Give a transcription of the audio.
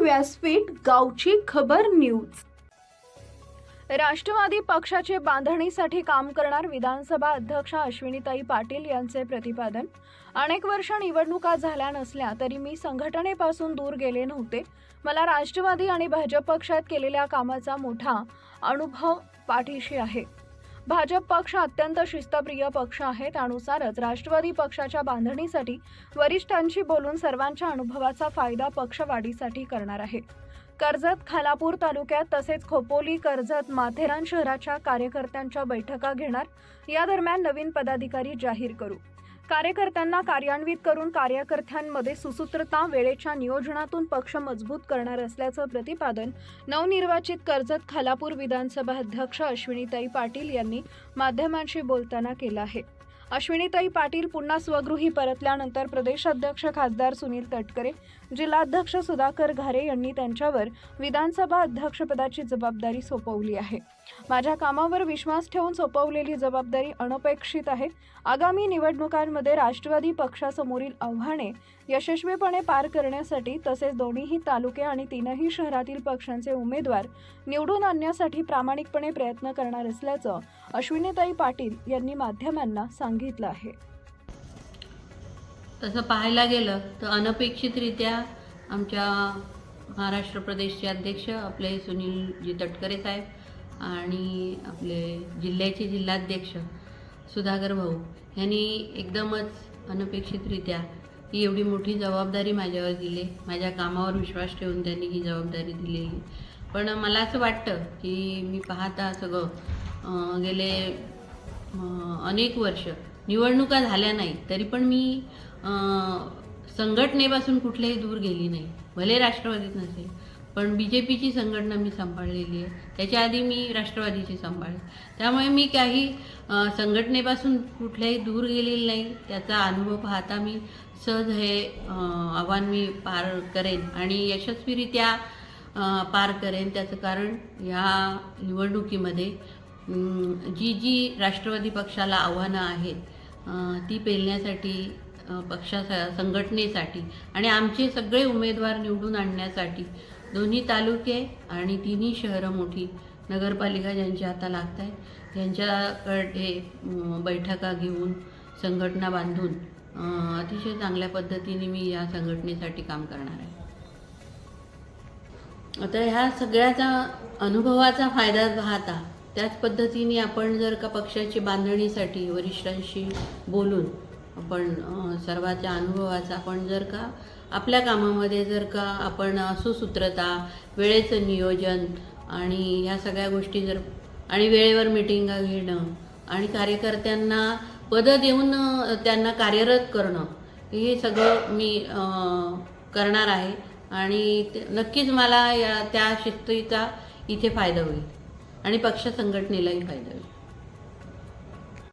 व्यासपीठ गावची खबर न्यूज. राष्ट्रवादी पक्षाचे बांधणीसाठी काम करणार विधानसभा अध्यक्ष अश्विनीताई पाटील यांचे प्रतिपादन. अनेक वर्ष निवडणुका झाल्या नसल्या तरी मी संघटनेपासून दूर गेले नव्हते. मला राष्ट्रवादी आणि भाजप पक्षात केलेल्या कामाचा मोठा अनुभव पाठीशी आहे. भाजप पक्ष अत्यंत शिस्तप्रिय पक्ष आहे. त्यानुसारच राष्ट्रवादी पक्षाच्या बांधणीसाठी वरिष्ठांशी बोलून सर्वांच्या अनुभवाचा फायदा पक्षवाढीसाठी करणार आहे. कर्जत खालापूर तालुक्यात तसेच खोपोली कर्जत माथेरान शहराच्या कार्यकर्त्यांच्या बैठका घेणार. या दरम्यान नवीन पदाधिकारी जाहीर करू. कार्यकर्त्यांना कार्यान्वित करून कार्यकर्त्यांमध्ये सुसूत्रता वेळेच्या नियोजनातून पक्ष मजबूत करणार असल्याचं प्रतिपादन नवनिर्वाचित कर्जत खालापूर विधानसभा अध्यक्ष अश्विनीताई पाटील यांनी माध्यमांशी बोलताना केलं आहे. अश्विनीताई पाटील पुन्हा स्वगृही परतल्यानंतर प्रदेशाध्यक्ष खासदार सुनील तटकरे जिल्हाध्यक्ष सुधाकर घारे यांनी त्यांच्यावर विधानसभा अध्यक्षपदाची जबाबदारी सोपवली आहे. माझ्या कामावर विश्वास ठेवून सोपवलेली जबाबदारी अनपेक्षित आहे. आगामी निवडणुकांमध्ये राष्ट्रवादी पक्षासमोरील आव्हाने यशस्वीपणे पार करण्यासाठी तसेच दोन्हीही तालुके आणि तीनही शहरातील पक्षांचे उमेदवार निवडून आणण्यासाठी प्रामाणिकपणे प्रयत्न करणार असल्याचं अश्विनीताई पाटील यांनी माध्यमांना सांगितलं. आहे. तसं पाहायला गेलं तर अनपेक्षितरित्या आमच्या महाराष्ट्र प्रदेशचे अध्यक्ष आपले सुनीलजी तटकरे साहेब आणि आपले जिल्ह्याचे जिल्हाध्यक्ष सुधाकर भाऊ यांनी एकदमच अनपेक्षितरित्या ही एवढी मोठी जबाबदारी माझ्यावर दिली. माझ्या कामावर विश्वास ठेवून त्यांनी ही जबाबदारी दिलेली. पण मला असं वाटतं की मी पाहता सगळं गेले अनेक वर्ष निवडणुका झाल्या नाही तरी पण मी संघटनेपासून कुठल्याही दूर गेली नाही. भले राष्ट्रवादीत नसेल पण बी जे पीची संघटना मी सांभाळलेली आहे. त्याच्या आधी मी राष्ट्रवादीची सांभाळली त्यामुळे मी काही संघटनेपासून कुठल्याही दूर गेलेली नाही. त्याचा अनुभव पाहता मी सहज हे आव्हान मी पार करेन आणि यशस्वीरित्या पार करेन. त्याचं कारण ह्या निवडणुकीमध्ये जी जी राष्ट्रवादी पक्षाला आव्हानं आहेत ती पेलण्यासाठी पक्षा संघटनेसाठी आणि आमचे सगळे उमेदवार निवडून आणण्यासाठी. दोन्ही तालुके आणि तिन्ही शहरं मोठी नगरपालिका ज्यांची आता लागत आहे त्यांच्याकडे बैठका घेऊन संघटना बांधून अतिशय चांगल्या पद्धतीने मी या संघटनेसाठी काम करणार आहे. आता ह्या सगळ्याचा अनुभवाचा फायदा पाहता त्याच पद्धतीने आपण जर का पक्षाची बांधणीसाठी वरिष्ठांशी बोलून आपण सर्वाच्या अनुभवाचा आपण जर का आपल्या कामामध्ये जर का आपण सुसूत्रता वेळेचं नियोजन आणि ह्या सगळ्या गोष्टी जर आणि वेळेवर मिटिंगा घेणं आणि कार्यकर्त्यांना पदं देऊन त्यांना कार्यरत करणं हे सगळं मी करणार आहे. आणि ते- नक्कीच मला या त्या शिस्तीचा इथे फायदा होईल. आणि पक्ष संघटनेलाही फायदा होईल.